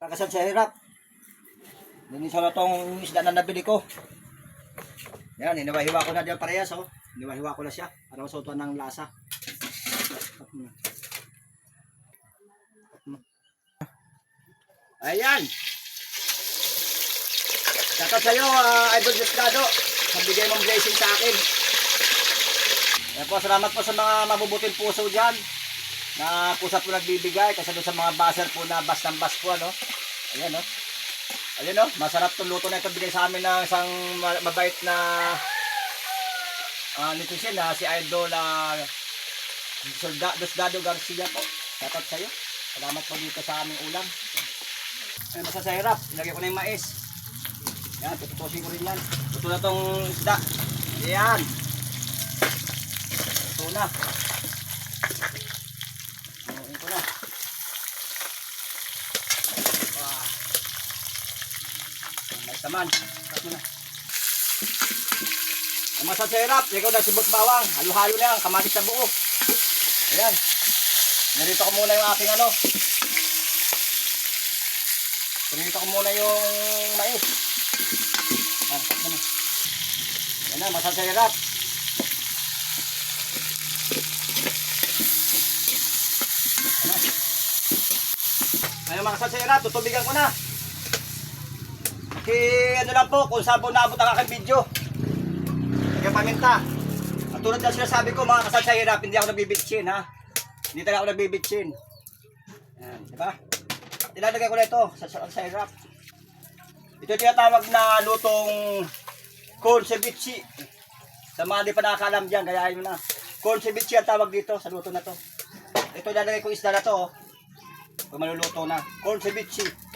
Kakasad sa hirap. Linisan na tong isda na nabili ko. Yan, iniwahiwa ko na dyan parehas, oh. Iniwahiwa ko na siya para masutuan ng lasa. Ayan. Shoutout sa'yo, uh, Idol Juscado. Sa bigay mong blessing sa akin. Ayan po, salamat po sa mga mabubuting puso dyan. Na pusa po nagbibigay kasi doon sa mga baser po na bas ng bas po, ano. Ayan, no. Ayan, no. Masarap itong luto na ito bigay sa amin ng isang ma- mabait na uh, netizen na si Idol uh, Solda, Dosdado Garcia po. Shoutout sa'yo. Salamat po dito sa aming ulam. Ayan, basta sa hirap. Ilagay ko na yung mais. Yan, tututusin ko rin yan. Luto na tong isda. Yan. Luto na. Inuin ko na. Ah. Naman. Cut mo na. Ang masarap sa hirap. Ikaw na sibot bawang. Halo-halo yan. Kamatis sa buo. Ayan. Narito ko muna yung aking ano. Narito ko muna yung mais. Ah, mo na. Yan na, masarap sa hirap. Ayun mga kasasira, tutubigan ko na. Kasi ano lang po, kung saan po naabot ang aking video. Kaya paminta. At tulad na sinasabi ko mga kasasira, hindi ako nabibitsin ha. Hindi talaga ako nabibitsin. Yan, di ba? Ilalagay ko na ito sa, sa, sa hirap. Ito yung tinatawag na lutong corn ceviche. Sa mga di pa nakakalam dyan, kaya yun na. Corn ceviche ang tawag dito sa luto na to. Ito ilalagay ko isda na to. oh. Kung maluluto na. Corn ceviche.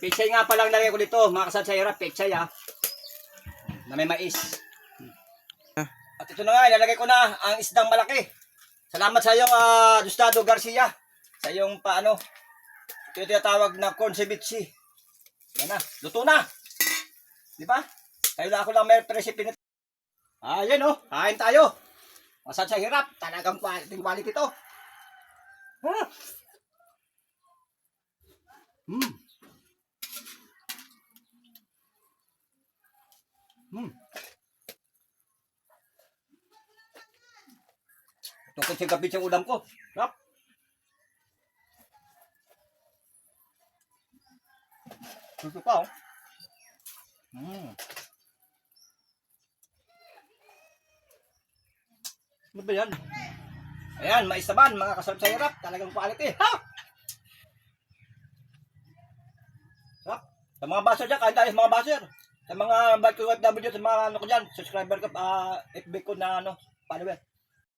Pechay nga palang lagay ko dito. Mga kasal sa hirap, pechay ha. Na may mais. At ito na nga, ilalagay ko na ang isdang malaki. Salamat sa iyo, uh, Gustavo Garcia. Sa iyong paano. Ito yung tinatawag na corn ceviche. Yan na, luto na. Di ba? Kayo lang ako lang may recipe nito. Ah, yan oh, kain tayo. Masad sa hirap, talagang quality, quality to. Ha? Hmm. Hmm. Ito kasi kapit yung ulam ko. Rap. Gusto pa oh. Hmm. Ano ba yan? Ayan, mais naman, mga kasarap sa hirap. Talagang quality. Ha! Sarap. Sa mga baser dyan, kahit tayo mga baser. Sa mga bike ko FW, sa mga ano ko dyan, subscriber ko, ah, FB ko na ano, follower.